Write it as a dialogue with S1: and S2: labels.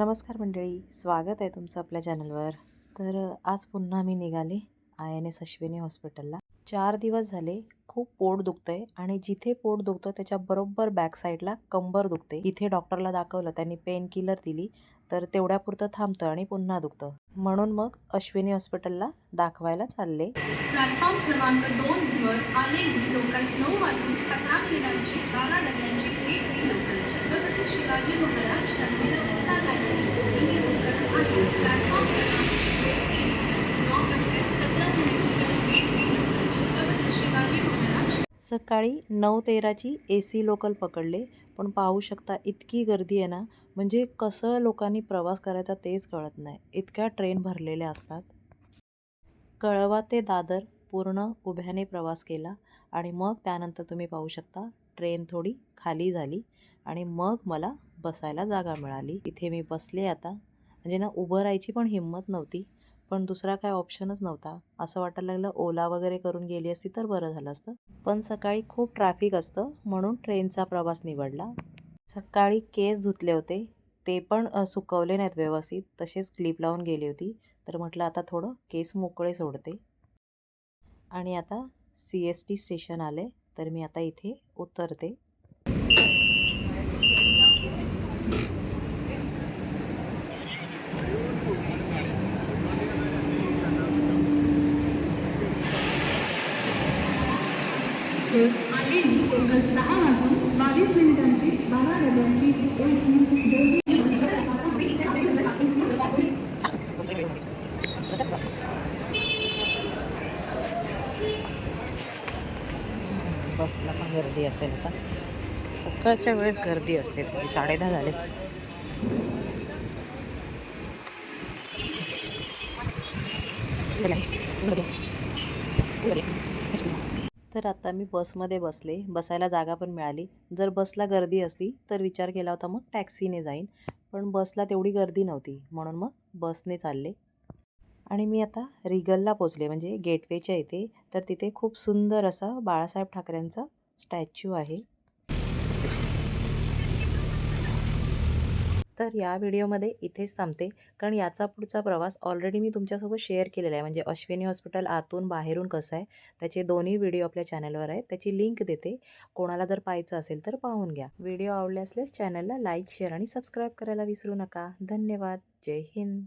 S1: नमस्कार मंडळी स्वागत आहे तुमचं आपल्या चॅनलवर. तर आज पुन्हा मी निघाले आय एन एस अश्विनी हॉस्पिटलला. चार दिवस झाले खूप पोट दुखतंय आणि जिथे पोट दुखतं त्याच्या बरोबर बॅक साईडला कंबर दुखते. इथे डॉक्टरला दाखवलं त्यांनी पेन किलर दिली तर तेवढ्यापुरतं थांबतं आणि पुन्हा दुखतं. म्हणून मग अश्विनी हॉस्पिटलला दाखवायला चालले.
S2: प्लॅटफॉर्म क्रमांक दोनवर आलेली लोकल नऊ वाजून सतरा मिनिटांची बारा डब्यांची लोकल छत्रपती शिवाजी महाराज टर्मिनस गाडी ही लोकल आहे प्लॅटफॉर्म क्रमांक दोन नऊ बजकर सतरा minute AC local Chhatrapati Shivaji Maharaj
S1: सकाळी नऊ तेराची ए सी लोकल पकडले. पण पाहू शकता इतकी गर्दी आहे ना म्हणजे कसं लोकांनी प्रवास करायचा तेच कळत नाही. इतक्या ट्रेन भरलेल्या असतात. कळवा ते दादर पूर्ण उभ्याने प्रवास केला आणि मग त्यानंतर तुम्ही पाहू शकता ट्रेन थोडी खाली झाली आणि मग मला बसायला जागा मिळाली. इथे मी बसले आता. म्हणजे ना उभं राहायची पण हिंमत नव्हती. पण दुसरा काय ऑप्शनच नव्हता. असं वाटायला लागलं ओला वगैरे करून गेली असती तर बरं झालं असतं. पण सकाळी खूप ट्रॅफिक असतं म्हणून ट्रेनचा प्रवास निवडला. सकाळी केस धुतले होते. ते पण सुकवले नाहीत व्यवस्थित. तसेच क्लिप लावून गेली होती. तर म्हटलं आता थोडं केस मोकळे सोडते. आणि आता सी एस टी स्टेशन आले. तर मी आता इथे उतरते.
S2: आलेली दहा वाजून बावीस मिनिटांची बारा डब्यांची
S1: बसला पण गर्दी असेल आता. सकाळच्या वेळेस गर्दी असते. तरी साडेदहा झाले. तर आता मी बसमध्ये बसले. बसायला जागा पण मिळाली. जर बसला गर्दी असती तर विचार केला होता मग टॅक्सीने जाईन. पण बसला तेवढी गर्दी नव्हती. म्हणून मग बसने चालले. आणि मी आता रिगलला पोचले. म्हणजे गेटवेच्या इथे. तर तिथे खूप सुंदर असा बाळासाहेब ठाकरेंचा स्टॅच्यू आहे. तर या व्हिडिओमध्ये इथेच थांबते. कारण याचा पुढचा प्रवास ऑलरेडी मी तुमच्यासोबत शेअर केलेला आहे. म्हणजे अश्विनी हॉस्पिटल आतून बाहेरून कसं आहे त्याचे दोन्ही व्हिडिओ आपल्या चॅनलवर आहेत. त्याची लिंक देते. कोणाला जर पाहायचं असेल तर पाहून घ्या. व्हिडिओ आवडले असल्यास चॅनलला लाईक शेअर आणि सबस्क्राईब करायला विसरू नका. धन्यवाद. जय हिंद.